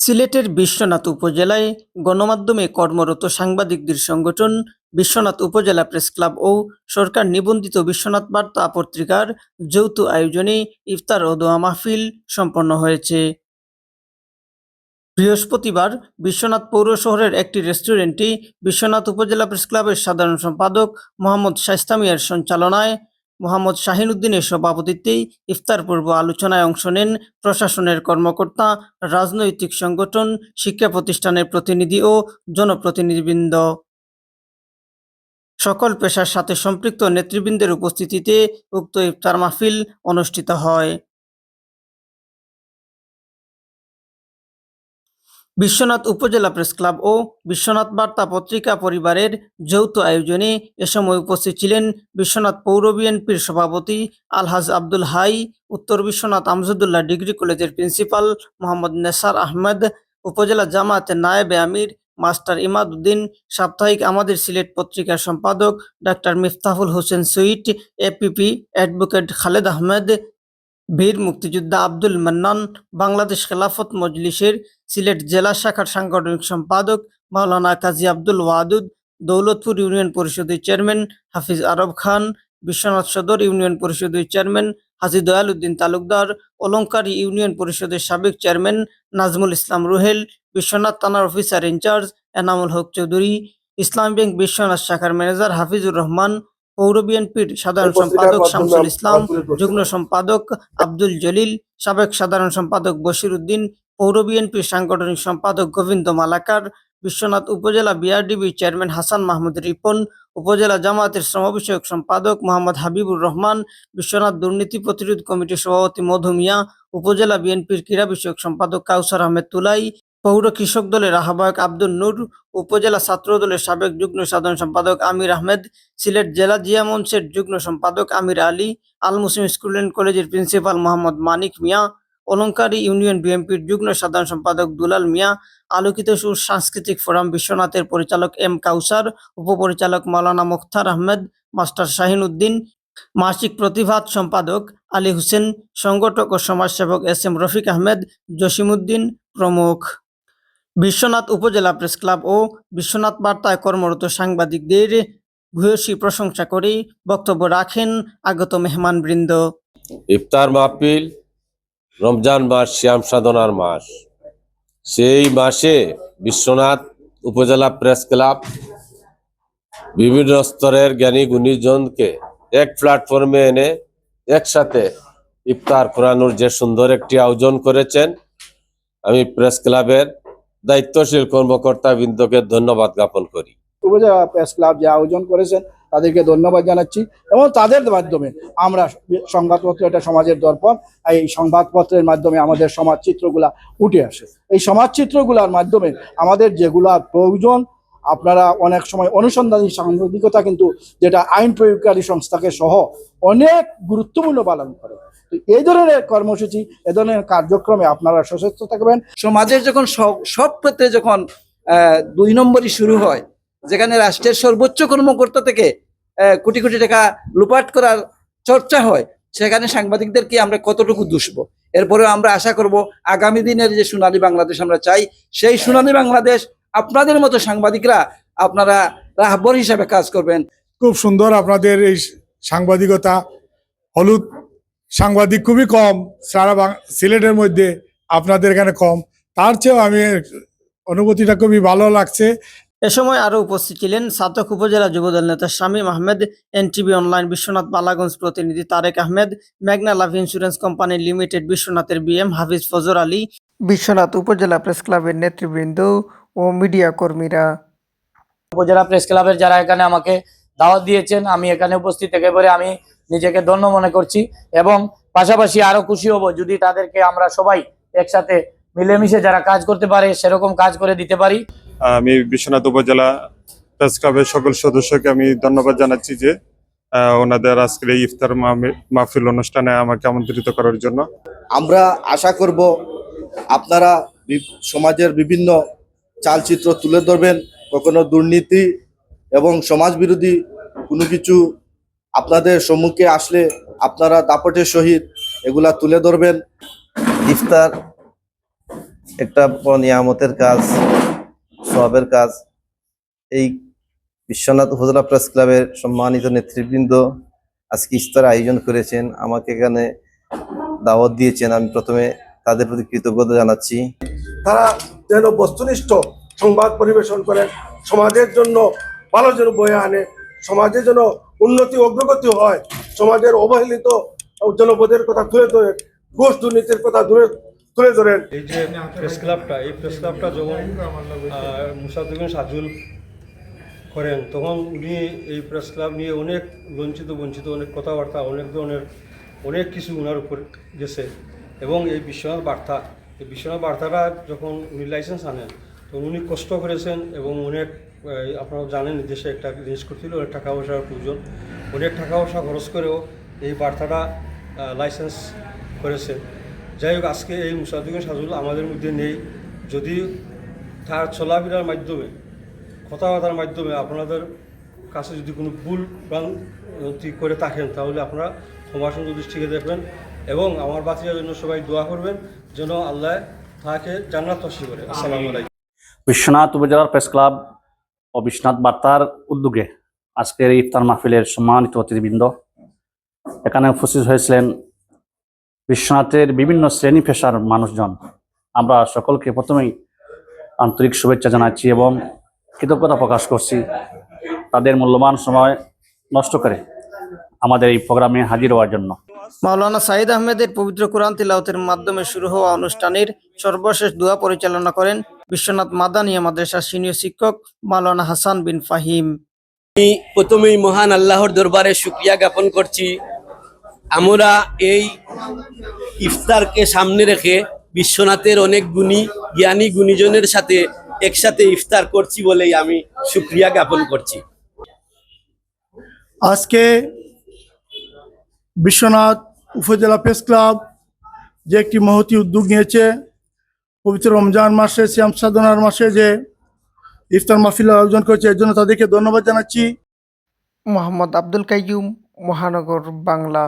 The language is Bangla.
সিলেটের বিশ্বনাথ উপজেলায় গণমাধ্যমে কর্মরত সাংবাদিকদের সংগঠন বিশ্বনাথ উপজেলা প্রেস ক্লাব ও সরকার নিবন্ধিত বিশ্বনাথ বার্তা পত্রিকার যৌথ আয়োজনে ইফতার ও দোয়া মাহফিল সম্পন্ন হয়েছে। বৃহস্পতিবার বিশ্বনাথ পৌর শহরের একটি রেস্টুরেন্টে বিশ্বনাথ উপজেলা প্রেস ক্লাবের সাধারণ সম্পাদক মোহাম্মদ শাইস্তা মিয়ার সঞ্চালনায় মোহাম্মদ শাহিনুদ্দিনের সভাপতিত্বেই ইফতার পূর্ব আলোচনায় অংশ নেন প্রশাসনের কর্মকর্তা, রাজনৈতিক সংগঠন, শিক্ষা প্রতিষ্ঠানের প্রতিনিধি ও জনপ্রতিনিধিবৃন্দ। সকল পেশার সাথে সম্পৃক্ত নেতৃবৃন্দের উপস্থিতিতে উক্ত ইফতার মাহফিল অনুষ্ঠিত হয়। বিশ্বনাথ উপজেলা প্রেস ক্লাব ও বিশ্বনাথ বার্তা পত্রিকা পরিবারের যৌথ আয়োজনে এ সময় উপস্থিত ছিলেন বিশ্বনাথ পৌর বিএনপির সভাপতি আলহাজ আব্দুল হাই, উত্তর বিশ্বনাথ আমজদুল্লাহ ডিগ্রি কলেজের প্রিন্সিপাল মোহাম্মদ নেসার আহমেদ, উপজেলা জামায়াতের নায়েবে আমির, মাস্টার ইমাদ উদ্দিন সাপ্তাহিক আমাদের সিলেট পত্রিকার সম্পাদক doctor Miftahul Hossain Sweet APP advocate Khaled Ahmed, বীর মুক্তিযোদ্ধা আব্দুল মান্নান, বাংলাদেশ খেলাফত মজলিসের সিলেট জেলা শাখার সাংগঠনিক সম্পাদক মাওলানা কাজী আব্দুল ওয়াদুদ দৌলতপুর ইউনিয়ন পরিষদের চেয়ারম্যান হাফিজ আরব খান বিশ্বনাথ সদর ইউনিয়ন পরিষদের চেয়ারম্যান হাজি দয়াল উদ্দিন তালুকদার অলংকারী ইউনিয়ন পরিষদের সাবেক চেয়ারম্যান নাজমুল ইসলাম রুহেল বিশ্বনাথ থানার officer incharge Enamul Haque Chowdhury Islami bank Biswanath শাখার ম্যানেজার হাফিজুর রহমান পৌর বিএনপির সাধারণ সম্পাদক শামসুল ইসলাম যুগ্ম সম্পাদক আব্দুল জলিল সাবেক সাধারণ সম্পাদক বশির উদ্দিন পৌর বিএনপির সাংগঠনিক সম্পাদক গোবিন্দ মালাকার, বিশ্বনাথ উপজেলা বিআরডিবি চেয়ারম্যান হাসান মাহমুদ রিপন, উপজেলা জামাতের শ্রম বিষয়ক সম্পাদক মোহাম্মদ হাবিবুর রহমান, বিশ্বনাথ দুর্নীতি প্রতিরোধ কমিটির সভাপতি মধু মিয়া, উপজেলা বিএনপির ক্রীড়া বিষয়ক সম্পাদক কাউসার আহমেদ তুলাই, পৌর কৃষক দলের আহ্বায়ক আব্দুল নূর, উপজেলা ছাত্র দলের সাবেক যুগ্ম সাধারণ সম্পাদক আমির আহমেদ, সিলেট জেলা জিয়া মঞ্চের যুগ্ম সম্পাদক আমির আলী, আল মুসলিম স্কুল অ্যান্ড কলেজের প্রিন্সিপাল মোহাম্মদ মানিক মিয়া অলংকারী ইউনিয়ন বিএনপির যুগ্ম সাধারণ সম্পাদক দুলাল মিয়া, আলোকিত সুর সাংস্কৃতিক ফোরাম বিশ্বনাথের পরিচালক এম কাউসার, উপপরিচালক মাওলানা মুখতার আহমেদ, মাস্টার শাহিন উদ্দিন, মাসিক প্রতিভাত সম্পাদক আলী হোসেন, সংগঠক ও সমাজসেবক এস এম রফিক আহমেদ, জসিমউদ্দিন প্রমুখ। বিশ্বনাথ উপজেলা প্রেস ক্লাব ও বিশ্বনাথ বার্তায় কর্মরত সাংবাদিকদের ভূয়সী প্রশংসা করে বক্তব্য রাখেন আগত মেহমানবৃন্দ। ইফতার মাহফিল রমজান মাস শ্যাম সাধনার মাস। সেই মাসে বিশ্বনাথ উপজেলা প্রেস ক্লাব বিভিন্ন স্তরের জ্ঞানী গুণীজনকে এক প্ল্যাটফর্মে এনে একসাথে ইফতার করানোর যে সুন্দর একটি আয়োজন করেছেন, আমি প্রেস ক্লাবের দায়িত্বশীল কর্মকর্তা বৃন্দকে ধন্যবাদ জ্ঞাপন করি। উপজেলা প্রেস ক্লাব যে আয়োজন করেছেন, তাদেরকে ধন্যবাদ জানাচ্ছি এবং তাদের মাধ্যমে আমরা সংবাদপত্র এটা সমাজের দর্পণ, এই সংবাদপত্রের মাধ্যমে আমাদের সমাজ চিত্রগুলা উঠে আসে। এই সমাজ চিত্রগুলার মাধ্যমে আমাদের যেগুলা প্রয়োজন, আপনারা অনেক সময় অনুসন্ধানী সাংবাদিকতা কিন্তু যেটা আইন প্রয়োগকারী সংস্থাকে সহ অনেক গুরুত্বপূর্ণ পালন করে। তো এই ধরনের কর্মসূচি, এ ধরনের কার্যক্রমে আপনারা সচেষ্ট থাকবেন। সমাজের যখন সব ক্ষেত্রে যখন দুই নম্বরই শুরু হয় যেখানে রাষ্ট্রের সর্বোচ্চ কর্মকর্তা থেকে কোটি কোটি টাকা লুপাট করার চর্চা হয়, সেখানে সাংবাদিকদেরকে আমরা কতটুকু দুষব? এরপরে আমরা আশা করব, আগামী দিনের যে সোনালী বাংলাদেশ আমরা চাই, সেই সোনালী বাংলাদেশ আপনাদের মতো সাংবাদিকরা আপনারা রাহবর হিসাবে কাজ করবেন। খুব সুন্দর আপনাদের এই সাংবাদিকতা। হলুদ সাংবাদিক খুবই কম, সারা সিলেটের মধ্যে আপনাদের এখানে কম। তার চেয়েও আমি অনুভূতিটা খুবই ভালো লাগছে। এ সময় আরও উপস্থিত ছিলেন সাতক উপজেলা যুবদল নেতা শামীম আহমেদ এনটিভি অনলাইন বিশ্বনাথ বালাগঞ্জ প্রতিনিধি তারেক আহমেদ মেঘনা লাভ ইন্স্যুরেন্স কোম্পানি লিমিটেড বিশ্বনাথের বিএম হাফিজ ফজর আলী বিশ্বনাথ উপজেলা প্রেস ক্লাবের নেতৃবৃন্দ ও মিডিয়া কর্মীরা। উপজেলা প্রেস ক্লাবের যারা এখানে আমাকে দাওয়াত দিয়েছেন আমি এখানে উপস্থিত থেকে একেবারে আমি নিজেকে ধন্য মনে করছি এবং পাশাপাশি আরও খুশি হব যদি তাদেরকে আমরা সবাই একসাথে মিলেমিশে যারা কাজ করতে পারে সেরকম কাজ করে দিতে পারি। আমি বিশ্বনাথ উপজেলা প্রেস ক্লাবের সকল সদস্যকে আমি ধন্যবাদ জানাচ্ছি যে ওনাদের আজকের এই ইফতার মাহফিল অনুষ্ঠানে আমাকে আমন্ত্রিত করার জন্য। আমরা আশা করব আপনারা বি- সমাজের বিভিন্ন চালচিত্র তুলে ধরবেন কখনো দুর্নীতি এবং সমাজ বিরোধী কোনো কিছু আপনাদের সম্মুখে আসলে আপনারা দাপটের সহিত এগুলা তুলে ধরবেন। ইফতার একটা নিয়ামতের কাজ। সবের কাজ। এই বিশ্বনাথ উপজেলা প্রেস ক্লাবের সম্মানিত নেতৃবৃন্দ আজকে ইফতার আয়োজন করেছেন। আমাকে এখানে দাওয়াত দিয়েছেন। আমি প্রথমে তাদের প্রতি কৃতজ্ঞতা জানাচ্ছি। তারা যেন বস্তুনিষ্ঠ সংবাদ পরিবেশন করেন। সমাজের জন্য ভালো যেন বয়ে আনে। সমাজের যেন উন্নতি, অগ্রগতি হয়। সমাজের অবহেলিত জনপদের কথা তুলে ধরে, ঘুষ দুর্নীতির কথা দূরে তুলে এই যে প্রেস ক্লাবটা এই প্রেস ক্লাবটা যখন মুসাদুদ্দিন সাজুল করেন, তখন উনি এই প্রেস ক্লাব নিয়ে অনেক লঞ্চিত বঞ্চিত, অনেক কথাবার্তা, অনেক ধরনের, অনেক কিছু ওনার উপর গেছে। এবং এই বিশ্বনাথ বার্তা, এই বিশ্বনাথ বার্তাটা যখন উনি লাইসেন্স আনেন তো উনি কষ্ট করেছেন এবং অনেক আপনারা জানেন দেশে একটা জিনিস করছিল, অনেক টাকা পয়সার প্রয়োজন। অনেক টাকা পয়সা খরচ করেও এই বার্তাটা লাইসেন্স করেছেন। যাই হোক আজকে এই মুসাদুদ্দিন সাজুল আমাদের মধ্যে নেই। যদি তার চলাফেরার মাধ্যমে কথাবার্তার মাধ্যমে আপনাদের কাছে যদি কোনো ভুল ভ্রান্তি করে থাকেন তাহলে আপনারা ক্ষমা সুন্দর দৃষ্টিকে দেখবেন এবং আমার বাচ্চার জন্য সবাই দোয়া করবেন যেন আল্লাহ তাকে জান্নাত তসি করে। আসসালামু আলাইকুম। বিশ্বনাথ উপজেলার প্রেস ক্লাব ও বিশ্বনাথ বার্তার উদ্যোগে আজকের এই ইফতার মাহফিলের সম্মানিত অতিথিবৃন্দ এখানে উপস্থিত হয়েছিলেন বিশ্বনাথের বিভিন্ন শ্রেণি পেশার মানুষজন। আমরা সকলকে প্রথমেই আন্তরিক শুভেচ্ছা জানাচ্ছি এবং কৃতজ্ঞতা প্রকাশ করছি। তাদের মূল্যবান সময় নষ্ট করে আমাদের এই প্রোগ্রামে হাজির হওয়ার জন্য। মাওলানা সাইদ আহমেদের পবিত্র কোরআন তিলাওয়াতের মাধ্যমে শুরু হওয়া অনুষ্ঠানের সর্বশেষ দোয়া পরিচালনা করেন বিশ্বনাথ মাদানিয়া মাদ্রাসার সিনিয়র শিক্ষক মাওলানা হাসান বিন ফাহিম। আমি প্রথমেই মহান আল্লাহর দরবারে শুক্রিয়া জ্ঞাপন করছি। আমরা এই ইফতারকে সামনে রেখে বিশ্বনাথের অনেক গুণী জ্ঞানী গুণীজনের সাথে একসাথে ইফতার করছি বলেই আমি শুক্রিয়া জ্ঞাপন করছি। আজকে বিশ্বনাথ উপজেলা প্রেস ক্লাব যে একটি মহতি উদ্যোগ নিয়েছে পবিত্র রমজান মাসে শ্যাম সাধনার মাসে যে ইফতার মাহফিল আয়োজন করেছে এর জন্য তাদেরকে ধন্যবাদ জানাচ্ছি। মোহাম্মদ আব্দুল কাইয়ুম মহানগর বাংলা।